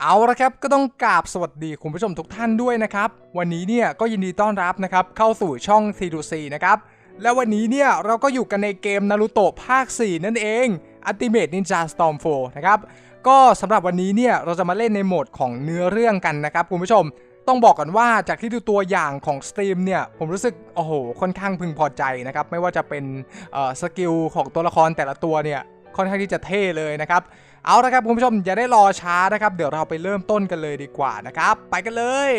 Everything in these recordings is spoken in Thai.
เอาละครับก็ต้องกราบสวัสดีคุณผู้ชมทุกท่านด้วยนะครับ วันนี้เนี่ยก็ยินดีต้อนรับนะครับเข้าสู่ช่อง C2C นะครับและวันนี้เนี่ยเราก็อยู่กันในเกมนารูโตะภาค 4 นั่นเอง Ultimate Ninja Storm 4 นะครับก็สำหรับวันนี้เนี่ยเราจะมาเล่นในโหมดของเนื้อเรื่องกันนะครับคุณผู้ชมต้องบอกกันว่าจากที่ดูตัวอย่างของสตรีมเนี่ยผมรู้สึกโอ้โหค่อนข้างพึงพอใจนะครับไม่ว่าจะเป็นเออสกิลของตัวละครแต่ละตัวเนี่ย ค่อนข้างที่จะเท่เลยนะครับ เอาละครับคุณผู้ชมอย่าได้รอช้านะครับ เดี๋ยวเราไปเริ่มต้นกันเลยดีกว่านะครับ ไปกันเลย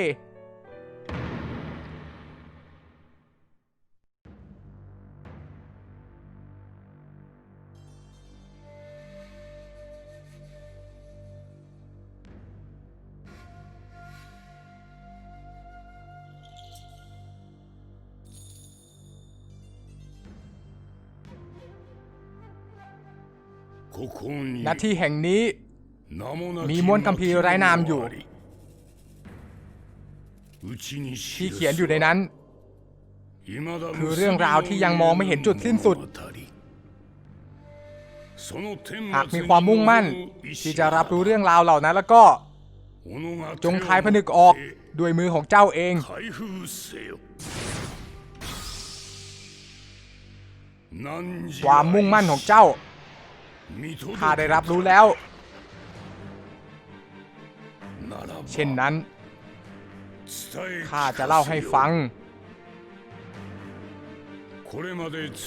ณที่แห่งนี้ มีม้วนคำพีไร้นามอยู่ ที่เขียนอยู่ในนั้น คือเรื่องราวที่ยังมองไม่เห็นจุดสิ้นสุด หากมีความมุ่งมั่น ที่จะรับรู้เรื่องราวเหล่านั้นแล้วก็ จงคลายผนึกออกด้วยมือของเจ้าเองความมุ่งมั่นของเจ้า ข้าได้รับรู้แล้ว เช่นนั้นข้าจะเล่าให้ฟัง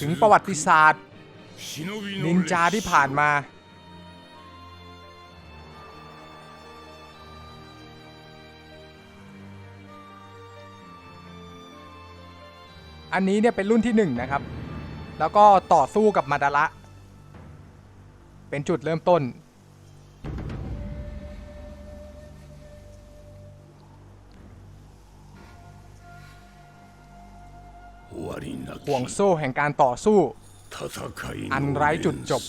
ถึงประวัติศาสตร์ นินจาที่ผ่านมา อันนี้เนี่ยเป็นรุ่นที่หนึ่งนะครับ แล้วก็ต่อสู้กับมาดาระ เป็นจุดเริ่มต้น ห่วงโซ่แห่งการต่อสู้ อันไร้จุดจบ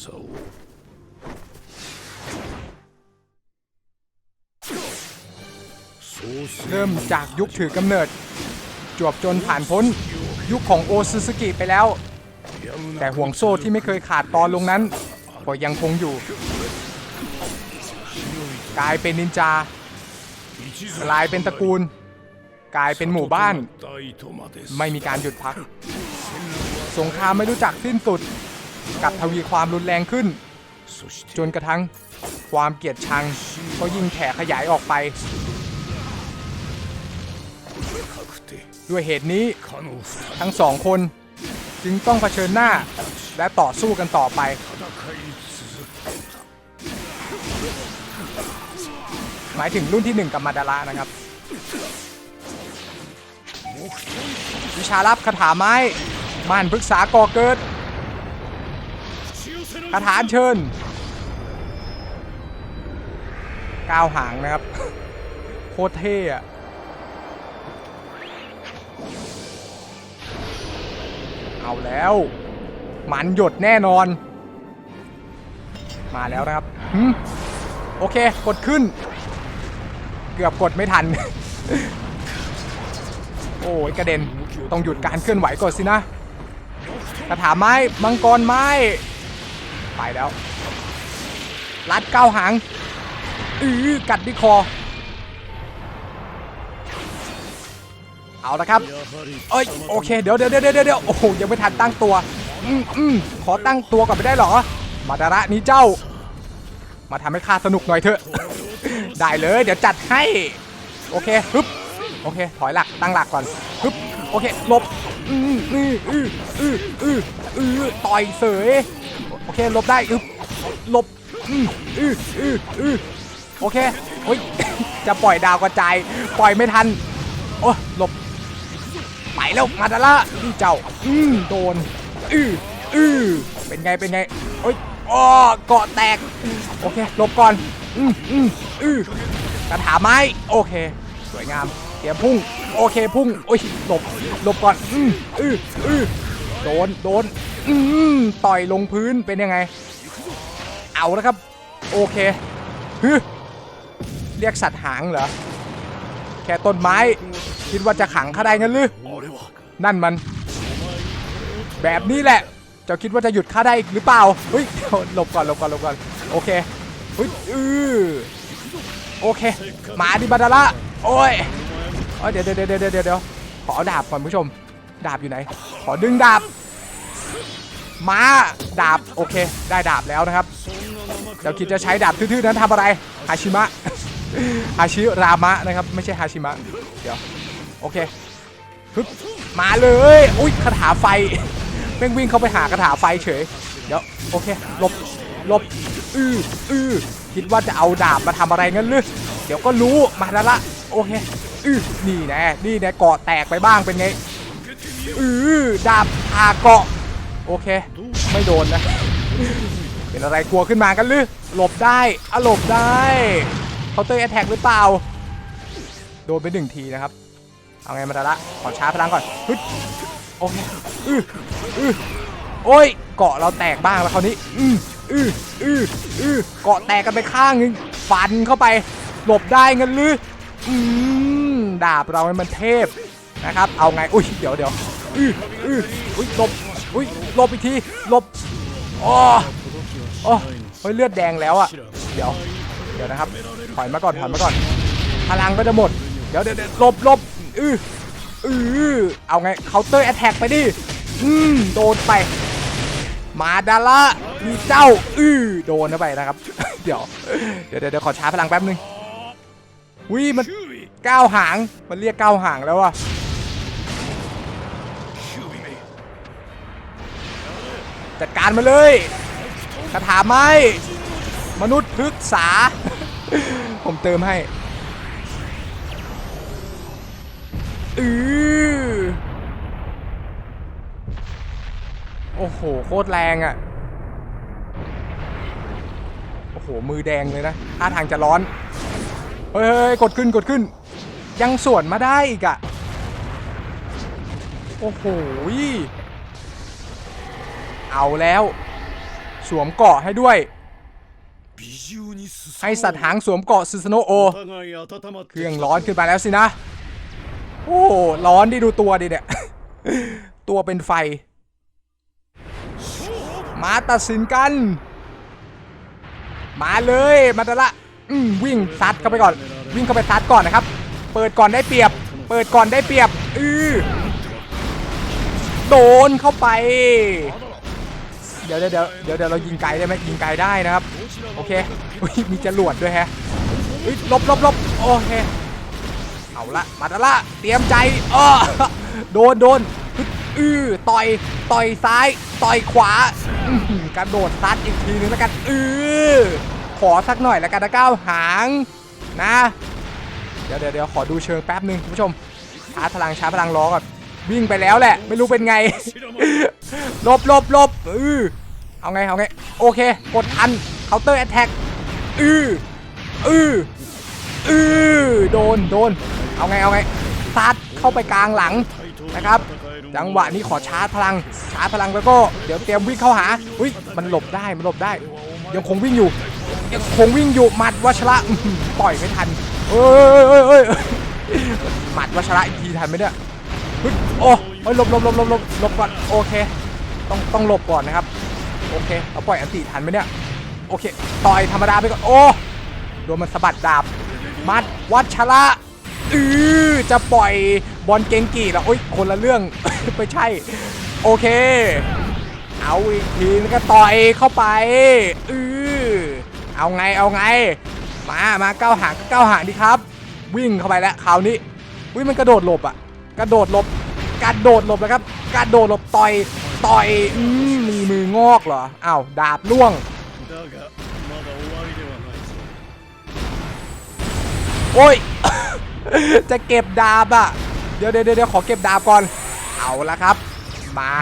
เริ่มจากยุคถือกำเนิด จวบจนผ่านพ้น ยุคของโอซุสกิไปแล้ว แต่ห่วงโซ่ที่ไม่เคยขาดตอนลงนั้น ก็ยังคงอยู่ กลายเป็นนินจา กลายเป็นตระกูล กลายเป็นหมู่บ้าน ไม่มีการหยุดพัก สงครามไม่รู้จักสิ้นสุด กับทวีความรุนแรงขึ้น จนกระทั่งความเกลียดชังก็ยิ่งแผ่ขยายออกไป ด้วยเหตุนี้ทั้งสองคนจึงต้องเผชิญหน้าและต่อสู้กันต่อไป หมายถึงรุ่นที่หนึ่งกับมาดาระนะครับ วิชาลับคาถาไม้ม่านพฤกษาก่อเกิดคาถาเชิญก้าวหางนะครับ โคตรเท่อะเอาแล้วมันหยดแน่นอน มาแล้วนะครับโอเค กดขึ้น กือบกดไม่ทัน โอ้ยกระเด็น ต้องหยุดการเคลื่อนไหวก่อนสินะกระถาไม้ มังกรไม้ ไปแล้ว รัดเก้าหาง อือกัดที่คอ เอาละครับ เอ้ย โอเค เดี๋ยวเดี๋ยวเดี๋ยวเดี๋ยวโอ้โห ยังไม่ทันตั้งตัว อืมอืมขอตั้งตัวก่อนไม่ได้หรอ มาดาระนี้เจ้า มาทำให้ข้าสนุกหน่อยเถอะ ได้เลย เดี๋ยวจัดให้ โอเคฮึบโอเค ถอยหลัก ตั้งหลักก่อนฮึบโอเคลบอืออืออืออืออืออือต่อยเสย โอเค ลบได้อึบลบอืออืออืออือโอเคโอ้ย จะปล่อยดาวกระจาย ปล่อยไม่ทัน โอ้หลบ ไปแล้ว มาดาละนี่เจ้า อืมโดน อืออือเป็นไง เป็นไง โอ้ย อ้อเกาะแตก โอเคหลบก่อนอืมอืมอือกระถาไม้ โอเค สวยงามเตียมพุ่ง โอเคพุ่ง โอ้ยหลบหลบก่อน อืมอืออือโดน โดน อืมต่อยลงพื้นเป็นยังไง เอาแล้วครับ โอเคฮึเรียกสัตว์หางเหรอ แค่ต้นไม้ คิดว่าจะขังข้าได้งั้นหรือ นั่นมัน แบบนี้แหละ จ้าคิดว่าจะหยุดข้าได้อีกหรือเปล่าเฮ้ยหลบก่อนหลบก่อนหลบก่อนโอเคเฮ้ยอือโอเคมาดิบาดาระโอ้ยโอ้ยเดี๋ยวเดี๋ยวเดี๋ยวเดี๋ยวเดี๋ยวขอเอดาบก่อนผู้ชม ดาบอยู่ไหน ขอดึงดาบมาดาบโอเค ได้ดาบแล้วนะครับเดี๋ยวคิดจะใช้ดาบทื่อๆนั้นทำอะไรฮาชิมะฮาชิรามะนะครับไม่ใช่ฮาชิมะเดี๋ยวโอเคมาเลยอุ้ยคาถาไฟ แม่งวิ่งเข้าไปหาคาถาไฟเฉย เดี๋ยวโอเคหลบหลบอืออือคิดว่าจะเอาดาบมาทำอะไรงั้นหรือเดี๋ยวก็รู้มาแล้วละโอเคอือนี่แน่นี่แน่เกาะแตกไปบ้างเป็นไงอือดาบพาเกาะ โอเค ไม่โดนนะ เป็นอะไรกลัวขึ้นมากันหรือหลบได้อะหลบได้เคาน์เตอร์แอทแทกหรือเปล่า โดนไปหนึ่งทีนะครับ เอาไงมาดาละขอช้าพลังก่อนฮึด โอเคอืออือโอ้ย เกาะเราแตกบ้างแล้วคราวนี้ อืออืออืออือเกาะแตกกันไปข้างนึง ฟันเข้าไป หลบได้เงินหรือ อืมดาบเรามันเทพนะครับ เอาไง อุ้ย เดี๋ยวเดี๋ยวอืออืออุ้ยหลบ อุ้ยหลบอีกที หลบอ๋อโอ้เฮ้ยเลือดแดงแล้วอะ เดี๋ยว เดี๋ยวนะครับ ถอยมาก่อน ถอยมาก่อน พลังก็จะหมด เดี๋ยวเดี๋ยวหลบหลบอือ เออเอาไงเคาน์เตอร์แอตแทกไปดิ อืม โดนไป มาดาละมีเจ้า อือโดนเข้าไปนะครับ เดี๋ยว เดี๋ยวเดี๋ยวขอชาร์จพลังแป๊บนึงวิมันก้าวหาง มันเรียกก้าวหางแล้วอะจัดการมาเลยคาถาไม้มนุษย์พฤกษา ผมเติมให้อือ โอ้โห โคตรแรงอะ่ะ โอ้โห มือแดงเลยนะท่าทางจะร้อน เฮ้ยกดขึ้นกดขึ้น ยังสวนมาได้อีกอะ่ะ โอ้โห เอาแล้ว สวมเกาะให้ด้วย ให้สัตว์หางสวมเกาะซูซโนโอ เครื่องร้อนขึ้นมาแล้วสินะ โอ้ร้อนดิดูตัวดิเนี่ย ตัวเป็นไฟ มาตัดสินกัน มาเลยมาตะละอืมวิ่งซัดเข้าไปก่อน วิ่งเข้าไปซัดก่อนนะครับ เปิดก่อนได้เปรียบ เปิดก่อนได้เปรียบอือโดนเข้าไป เดี๋ยวเดี๋ยวเดี๋ยวเดี๋ยวเรายิงไกลได้ไหมยิงไกลได้นะครับ โอเคมีจรวดด้วยแฮะลบลบลบโอเค เอาละมาดาละเตรียมใจเออโดนโดน อือต่อยต่อยซ้ายต่อยขวาอกระโดดซัดอีกทีนึงแล้วกันอือขอสักหน่อยแล้วกันนะก้าวหางนะเดี๋ยวเดี๋ยวเดี๋ยวขอดูเชิงแป๊บนึงคุณผู้ชมชาพลังช้าพลังล้อก่อนวิ่งไปแล้วแหละ ไม่รู้เป็นไงลบลบลบอือเอาไงเอาไงโอเค กดทันเคาน์เตอร์แอตแทกอืออืออือโดนโดนเอาไงเอาไงซัดเข้าไปกลางหลังนะครับ จังหวะนี้ขอชาร์จพลัง ชาร์จพลังแล้วก็เดี๋ยวเตรียมวิ่งเข้าหาอุ้ยมันหลบได้มันหลบได้ ยังคงวิ่งอยู่ ยังคงวิ่งอยู่หมัดวัชระปล่อยไม่ทันเอ้ยเอ้ยเอ้ยหมัดวัชระอีกทีทันไหมเนี่ยฮ้โอ้ยหลบหลบหลบหลบหลบหลบก่อนโอเค ต้องต้องหลบก่อนนะครับ โอเคเราปล่อยอันติทันไหมเนี่ยโอเค ต่อยธรรมดาไปก่อนโอ้โดนมันสะบัดดาบมัดวัชระ อือจะปล่อยบอลเกงกี่แล้วโอ้ยคนละเรื่อง ไม่ใช่ โอเค เอาอีกทีก็ต่อยเข้าไปอือเอาไงเอาไง มามาก้าวหางก้าวหางดีครับ วิ่งเข้าไปแล้วคราวนี้วิ่งมันกระโดดหลบอะ กระโดดหลบกระโดดหลบนะครับกระโดดหลบต่อยต่อยอืมมีมืองอกเหรออ้าวดาบล่วงโอ้ย จะเก็บดาบอะเดี๋ยวเดี๋ยวเดี๋ยวขอเก็บดาบก่อน เอาละครับ มา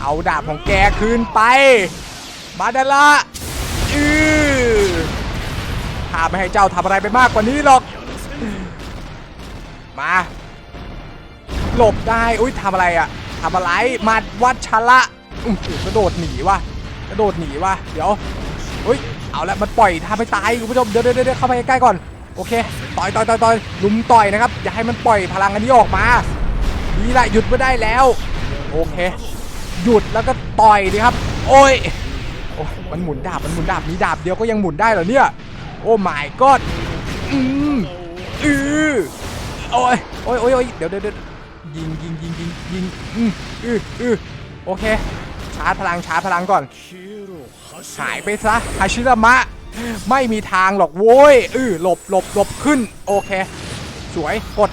เอาดาบของแกคืนไป มาดาละอือถ้าไม่ให้เจ้าทำอะไรไปมากกว่านี้หรอก มา หลบได้ อุ้ยทำอะไรอะทำอะไรมัดวัดชะอื้อหือกระโดดหนีว่ะกระโดดหนีว่ะ เดี๋ยวเฮ้ย เอาละมันปล่อยทำให้ตายคุณผู้ชม เดี๋ยวเดี๋ยวเดี๋ยวเข้าไปใกล้ๆก่อน โอเค ต่อยต่อยต่อยต่อยลุมต่อยนะครับ อย่าให้มันปล่อยพลังอันนี้ออกมา ดีละหยุดไม่ได้แล้ว โอเค หยุดแล้วก็ต่อยดีครับ โอ้ยโอ้มันหมุนดาบ มันหมุนดาบ มีดาบเดียวก็ยังหมุนได้เหรอเนี่ย โอ้หมายก็อืมอือโอ้ยโอ้ยโอ้ยเดี๋ยวเดี๋ยวยิงยิงยิงยิงยิงอืออืออโอเค ชาร์จพลังชาร์จพลังก่อน หายไปซะฮาชิรามะ ไม่มีทางหรอกโว้ยอือหลบหลบหลบขึ้น โอเค สวยกด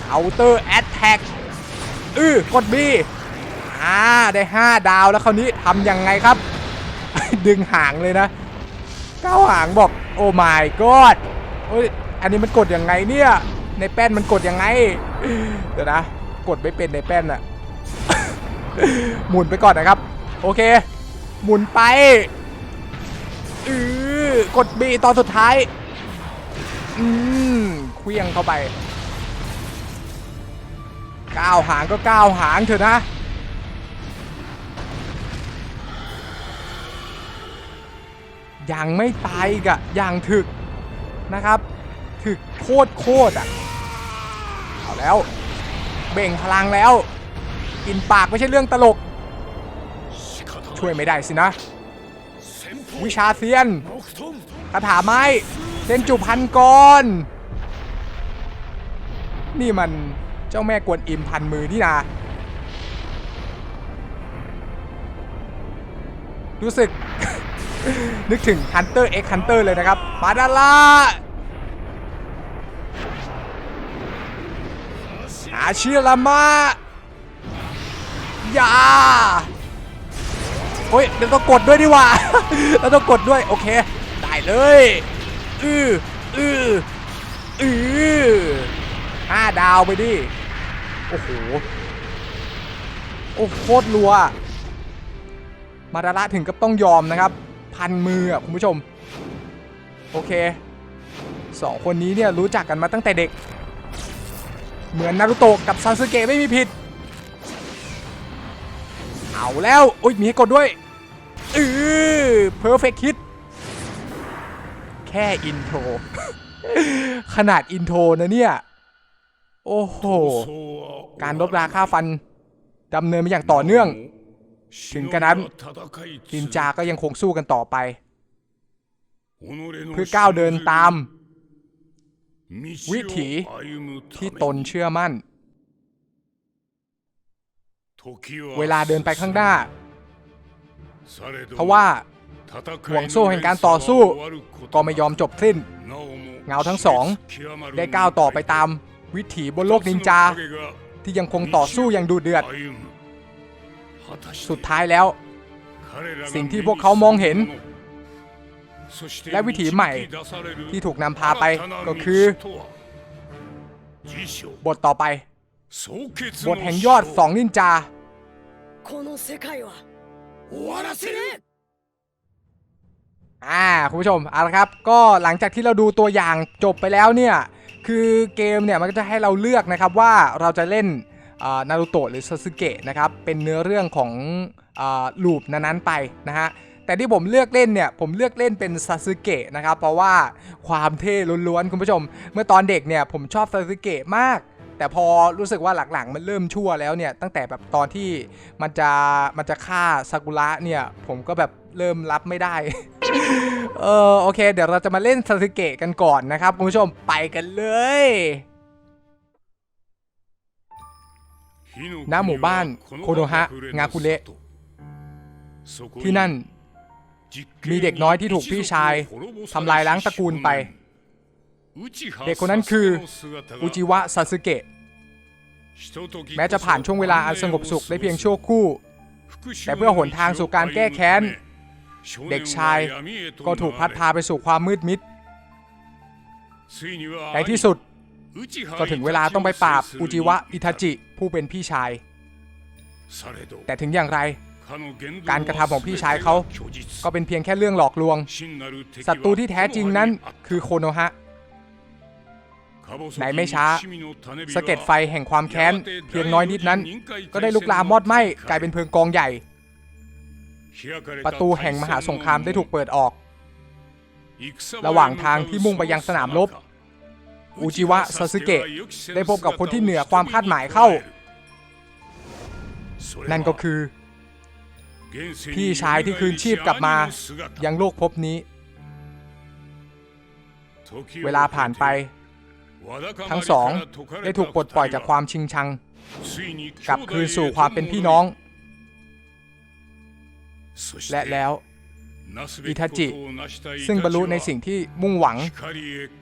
เคาน์เตอร์แอตแทกอือกดบีอ่าได้ 5 ดาวแล้วคราวนี้ทำยังไงครับ ดึงหางเลยนะก้าวหางบอกโอ้ my god โอ้ยอันนี้มันกดยังไงเนี่ย ในแป้นมันกดยังไง เดี๋ยวนะ กดไม่เป็นในแป้นอะหมุนไปก่อนนะครับ โอเค หมุนไปอือ กดบีตอนสุดท้าย อืมเคลียงเข้าไปก้าวหางก็ก้าวหางเถอะนะ ยังไม่ตายกะยังถึกนะครับ ถึกโคตรโคตรอะ เอาแล้ว เบ่งพลังแล้ว กินปากไม่ใช่เรื่องตลก ช่วยไม่ได้สินะ วิชาเซียนคาถาไม้เส้นจุพันกร นี่มันเจ้าแม่กวนอิมพันมือนี่นารู้สึก นึกถึงฮั Hunter X Hunter เตอร์เลยนะครับปาดาล่าอาชิลามะยา โอ้ยเดี๋ยวต้องกดด้วยดีกว่าเราต้องกดด้วยโอเค ได้เลยอืออืออือห้าดาวไปดิโอ้โหโอ้โคตรรัว มาดาระถึงกับต้องยอมนะครับ พันมืออะคุณผู้ชม โอเคสองคนนี้เนี่ยรู้จักกันมาตั้งแต่เด็ก เหมือนนารุโตะกับซาสึเกะไม่มีผิด เอาแล้วโอ้ยมีให้กดด้วยเออเพอร์เฟคต์คิดแค่อินโทร ขนาดอินโทรนะเนี่ย โอ้โห การลดราค่าฟันดำเนินไปอย่างต่อเนื่อง ถึงกระนั้นจินจาก็ยังคงสู้กันต่อไป เพื่อก้าวเดินตาม วิถีที่ตนเชื่อมั่น เวลาเดินไปข้างหน้าเพราะว่าห่วงโซ่แห่งการต่อสู้ ก็ไม่ยอมจบสิ้น เงาทั้งสอง ได้ก้าวต่อไปตามวิถีบนโลกนินจา ที่ยังคงต่อสู้อย่างดุเดือด สุดท้ายแล้ว สิ่งที่พวกเขามองเห็น และวิถีใหม่ที่ถูกนำพาไปก็คือ บทต่อไป บทแห่งยอดสองนินจา この世界は終わらせる อ่าคุณผู้ชมเอาละครับ ก็หลังจากที่เราดูตัวอย่างจบไปแล้วเนี่ย คือเกมเนี่ยมันก็จะให้เราเลือกนะครับว่าเราจะเล่นนารูโตะหรือซาสึเกะนะครับ เป็นเนื้อเรื่องของลูปนั้นๆไปนะฮะ แต่ที่ผมเลือกเล่นเนี่ย ผมเลือกเล่นเป็นซาสึเกะนะครับ เพราะว่าความเท่ล้วนๆคุณผู้ชม เมื่อตอนเด็กเนี่ยผมชอบซาสึเกะมาก แต่พอรู้สึกว่าหลังๆ มันเริ่มชั่วแล้วเนี่ย ตั้งแต่แบบตอนที่มันจะมันจะฆ่าซากุระเนี่ย ผมก็แบบเริ่มรับไม่ได้ เออโอเค เดี๋ยวเราจะมาเล่นซาสึเกะกันก่อนนะครับคุณผู้ชมไปกันเลยณหมู่บ้านโคโนฮะงาคุเระที่นั่น มีเด็กน้อยที่ถูกพี่ชายทำลายล้างตระกูลไป เด็กคนนั้นคืออุจิวะซาสึเกะแม้จะผ่านช่วงเวลาอันสงบสุขได้เพียงชั่วครู่แต่แต่เพื่เพื่ออหหนนทาทางงสู่สู่กาการรแก้แก้แค้แค้นนเด็เด็กกชาชายยก็ก็ถูถูกกพัพัดดพาพาไปไปสู่สู่ความมคาวมืมืดดมิมิดดในในที่ที่สุสุดดก็ก็ถึถึงงเวเวลาลาต้ต้อองงไปไปปปราราบบอุอุจิจิวะวะอิทาจิผู้เป็นพี่ชาย แต่การถึงกอระย่างทำไรของพี่ชายเขา ก็เป็นเพียงแค่เรื่องหลอกลวงศัศัตตรูรูที่ที่แท้แท้จจริริงงนั้นั้นนคือโคโนฮะ ไหนไม่ช้าสะสะเก็เก็ดดไฟไฟแห่งความแค้แค้นนเพีเพียยงงน้น้ออยยนินิดดนั้นั้นนก็ก็ได้ได้ลุลุกกลาลามมมมออดดไหไหม้ม้กกลาลายยเป็เป็นนเพเพลิลิงงกกอองงใหใหญ่ญ่ระระหหว่าว่างงทาทางงที่ที่มุ่มุ่งงไปไปยัยังงสสนานามมรรบบอุอุจิจิวะวะซาซาสึสึเกะเกะได้ได้พพบบกักับบคคนนที่ที่เหเหนืนืออความมคาวคาคาดดหมามหายยเข้าเข้า นั่นั่นนก็ก็คือ พี่พี่ชาชายยที่ที่คืคืนนชีชีพพกกลัลับบมามายังโลกภพนี้ยังโลกภพนี้ เวลาผ่านไป ทั้งสองได้ถูกปลดปล่อยจากความชิงชัง กลับคืนสู่ความเป็นพี่น้อง และแล้วอิทาจิ ซึ่งบรรลุในสิ่งที่มุ่งหวัง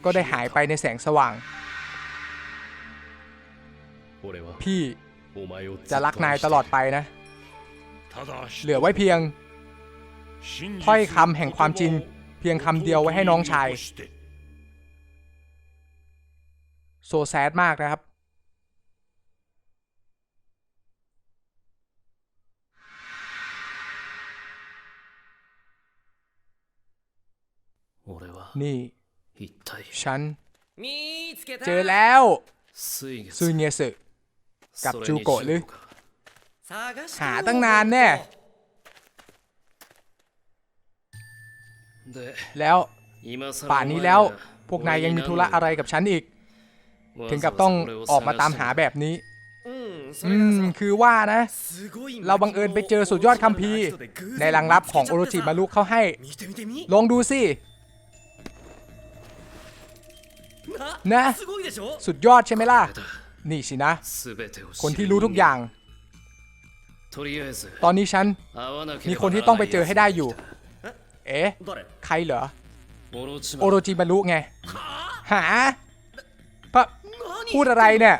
ก็ได้หายไปในแสงสว่าง พี่จะรักนายตลอดไปนะ เหลือไว้เพียง ถ้อยคำแห่งความจริง เพียงคำเดียวไว้ให้น้องชาย โซแซดมากนะครับ นี่ ฉัน เจอแล้วซูเนสึกับจูโกะหรือ หาตั้งนานแน่แล้ว ป่านนี้แล้ว พวกนายยังมีธุระอะไรกับฉันอีก ถึงกับต้องออกมาตามหาแบบนี้ อืม คือว่านะ เราบังเอิญไปเจอสุดยอดคัมภีร์ในลังลับของโอโรจิมารุเข้าให้ ลองดูสิ นะ สุดยอดใช่ไหมล่ะ นี่สินะ คนที่รู้ทุกอย่าง ตอนนี้ฉัน มีคนที่ต้องไปเจอให้ได้อยู่ เอ๊ะ ใครเหรอ โอโรจิมารุไง หาพระ พูดอะไรเนี่ย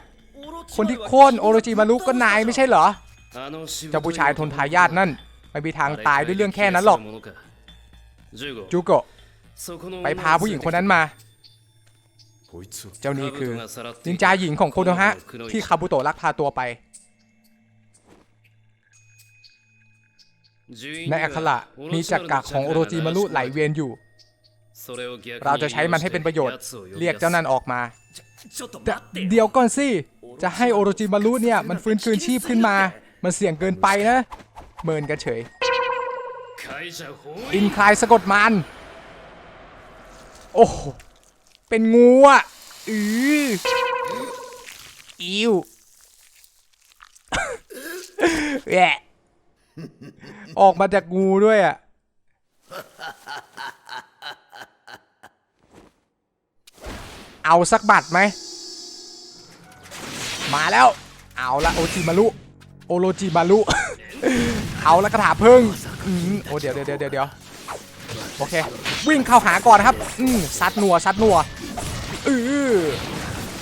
คนที่โค่นโอโรจิมารุก็นายไม่ใช่เหรอ เจ้าเจ้าผู้ผู้ชาชายยททนนทาทายาาททนั่นั่นนไม่มีทางตาตายยด้ด้ววยยเรื่เรื่อองงแค่แค่นั้นั้นนหหรรออกกจูจูโกะโกะไปไปพาพาผู้ผู้หหญิญิงงคคนนนั้นั้นนมามาเจ้าเจ้านี่นี่คืคืออนินินนจาจาหหญิญิงงขขอองงโคโคโนโนฮะฮะ ที่ในคาอับุคโตะระรักพามีตัวจัไปกระของโอโรจิมารุไหลเวียนอยู่ เราเราจะจะใช้ใช้มัมันนให้ให้เป็เป็นนปประระโยโยชชน์น์ เรีเรียยกกเจ้าเจ้านั่นั่นนออออกกมา เดี๋ยวเดี๋ยวก่อนสิ จะให้โอโรจิมารุเนี่ย มันฟื้นคืนชีพขึ้นมา มันเสี่ยงเกินไปนะ เมินกันเฉย อินคลายสะกดมัน โอ้ เป็นงูอะ อืออิวแหวออกมาจากงูด้วยอะ เอาสักบัตรไหม มาแล้ว เอาละโอจิมารุโอโรจิมารุเอาละกระถาพึ่งอืมโอ้เดี๋ยวเดี๋ยวเดี๋ยวเดี๋ยวโอเค วิ่งเข้าหาก่อนครับ อืมซัดนัวซัดนัวเออ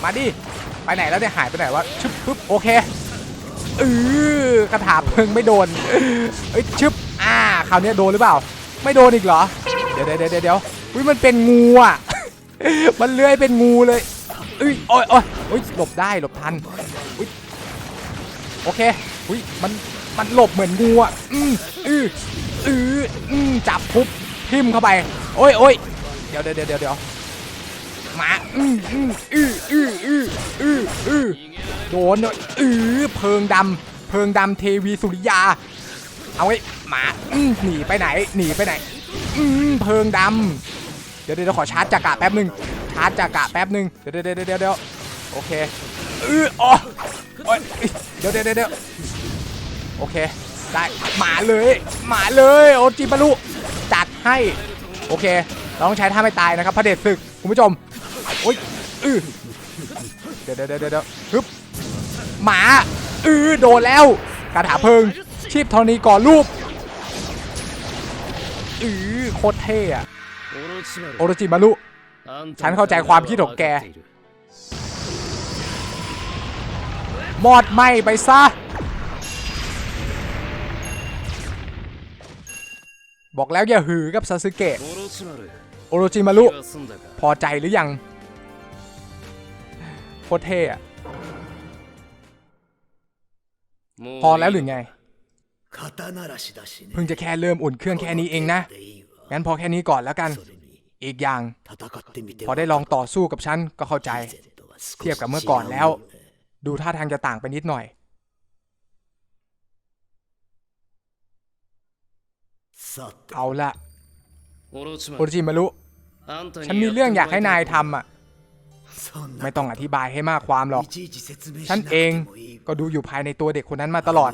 มาดิ ไปไหนแล้วเนี่ยหายไปไหนวะชึบปึ๊บโอเคเออกระถาพึ่งไม่โดนเอ้ยชึบอ่าคราวเนี้ยโดนหรือเปล่า ไม่โดนอีกเหรอ เดี๋ยวเดี๋ยวเดี๋ยวเดี๋ยวอุ้ยมันเป็นงูอะ มันเลื้อยเป็นงูเลยอ้ยโอ้ยโอ้ยโอ้ยหลบได้หลบทันอุ้ยโอเคอุ้ยมันมันหลบเหมือนงูอะอืมอืออืออืมจับทุบทิ่มเข้าไป โอ้ยโอ้ยเดี๋ยวเดี๋ยวเดี๋ยวเดี๋ยวมาอืมอืมอืออืออืออืออือโดนเลยอือเพิงดำเพิงดำเทวีสุริยา เอาไว้หมาอืมหนีไปไหน หนีไปไหนอืมเพิงดำ เดี๋ยวเดี๋ยวขอชาร์จจักระแป๊บหนึ่งชาร์จจักระแป๊บหนึ่งเดี๋ยวเดี๋ยวเดี๋ยวเดี๋ยวโอเคเอออ๋อเดี๋ยวเดี๋ยวเดี๋ยวโอเค ได้มาเลยมาเลยโอจิบารุจัดให้โอเคเราต้องใช้ท่าไม่ตายนะครับพระเดชศึกคุณผู้ชมโอ้ยเออเดี๋ยวเดี๋ยวเดี๋ยวฮึบหมาเออโดนแล้วคาถาเพิงชีพธรณีก่อรูปอือโคตรเท่อะ โอโรจิมารุฉันเข้าใจความคิดของแก มอดไหมไปซะ บอกแล้วอย่าหือกับซาสึเกะ โอโรจิมารุ พอใจหรือยัง โคตรเท่อะพอแล้วหรือไง เพิ่งจะแค่เริ่มอุ่นเครื่องแค่นี้เองนะ งั้นพอแค่นี้ก่อนแล้วกัน อีกอย่าง พอได้ลองต่อสู้กับฉันก็เข้าใจ เทียบกับเมื่อก่อนแล้ว ดูท่าทางจะต่างไปนิดหน่อย เอาละโอจิมารุฉันมีเรื่องอยากให้นายทำอะ ไม่ต้องอธิบายให้มากความหรอก ฉันเองก็ดูอยู่ภายในตัวเด็กคนนั้นมาตลอด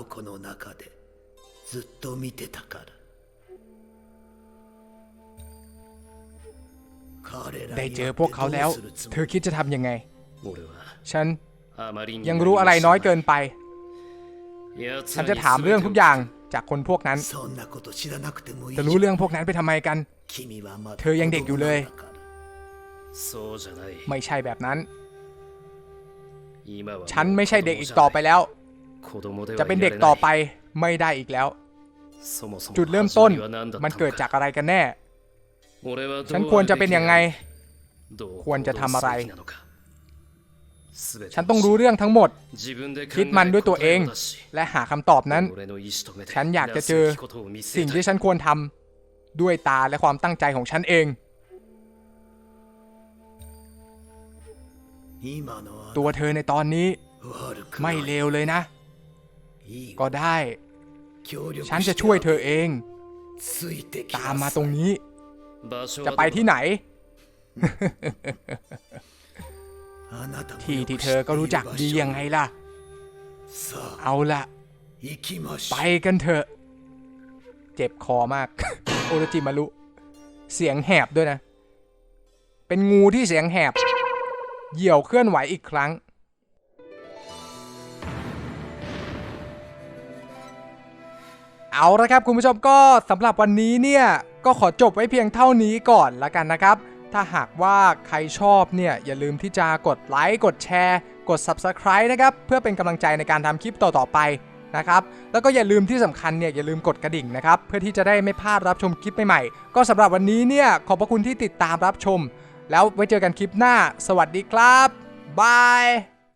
ได้เจอพวกเขาแล้ว เธอคิดจะทำยังไง ฉันยังรู้อะไรน้อยเกินไป ฉันจะถามเรื่องทุกอย่างจากคนพวกนั้น จะรู้เรื่องพวกนั้นไปทำไมกัน เธอยังเด็กอยู่เลย ไม่ใช่แบบนั้น ฉันไม่ใช่เด็กอีกต่อไปแล้ว จะเป็นเด็กต่อไปไม่ได้อีกแล้ว จุดเริ่มต้นมันเกิดจากอะไรกันแน่ ฉันควรจะเป็นยังไง ควรจะทำอะไร ฉันต้องรู้เรื่องทั้งหมด คิดมันด้วยตัวเอง และหาคำตอบนั้น ฉันอยากจะเจอ สิ่งที่ฉันควรทำด้วยตาและความตั้งใจของฉันเอง ตัวเธอในตอนนี้ ไม่เลวเลยนะ ก็ได้ ฉันจะช่วยเธอเอง ตามมาตรงนี้ จะไปที่ไหน ที่ที่เธอก็รู้จักดียังไงล่ะ เอาล่ะไปกันเถอะ เจ็บคอมาก โอรจิมารุ เสียงแหบด้วยนะ เป็นงูที่เสียงแหบ เหยี่ยวเคลื่อนไหวอีกครั้ง เอาละครับคุณผู้ชมก็สำหรับวันนี้เนี่ย ก็ขอจบไว้เพียงเท่านี้ก่อนละกันนะครับ ถ้าหากว่าใครชอบเนี่ยอย่าลืมที่จะกดไลค์กดแชร์ กด Subscribe นะครับ เพื่อเป็นกำลังใจในการทำคลิปต่อๆไปนะครับ แล้วก็อย่าลืมที่สำคัญเนี่ยอย่าลืมกดกระดิ่งนะครับ เพื่อที่จะได้ไม่พลาดรับชมคลิปใหม่ๆ ก็สำหรับวันนี้เนี่ยขอบพระคุณที่ติดตามรับชม แล้วไว้เจอกันคลิปหน้า สวัสดีครับบาย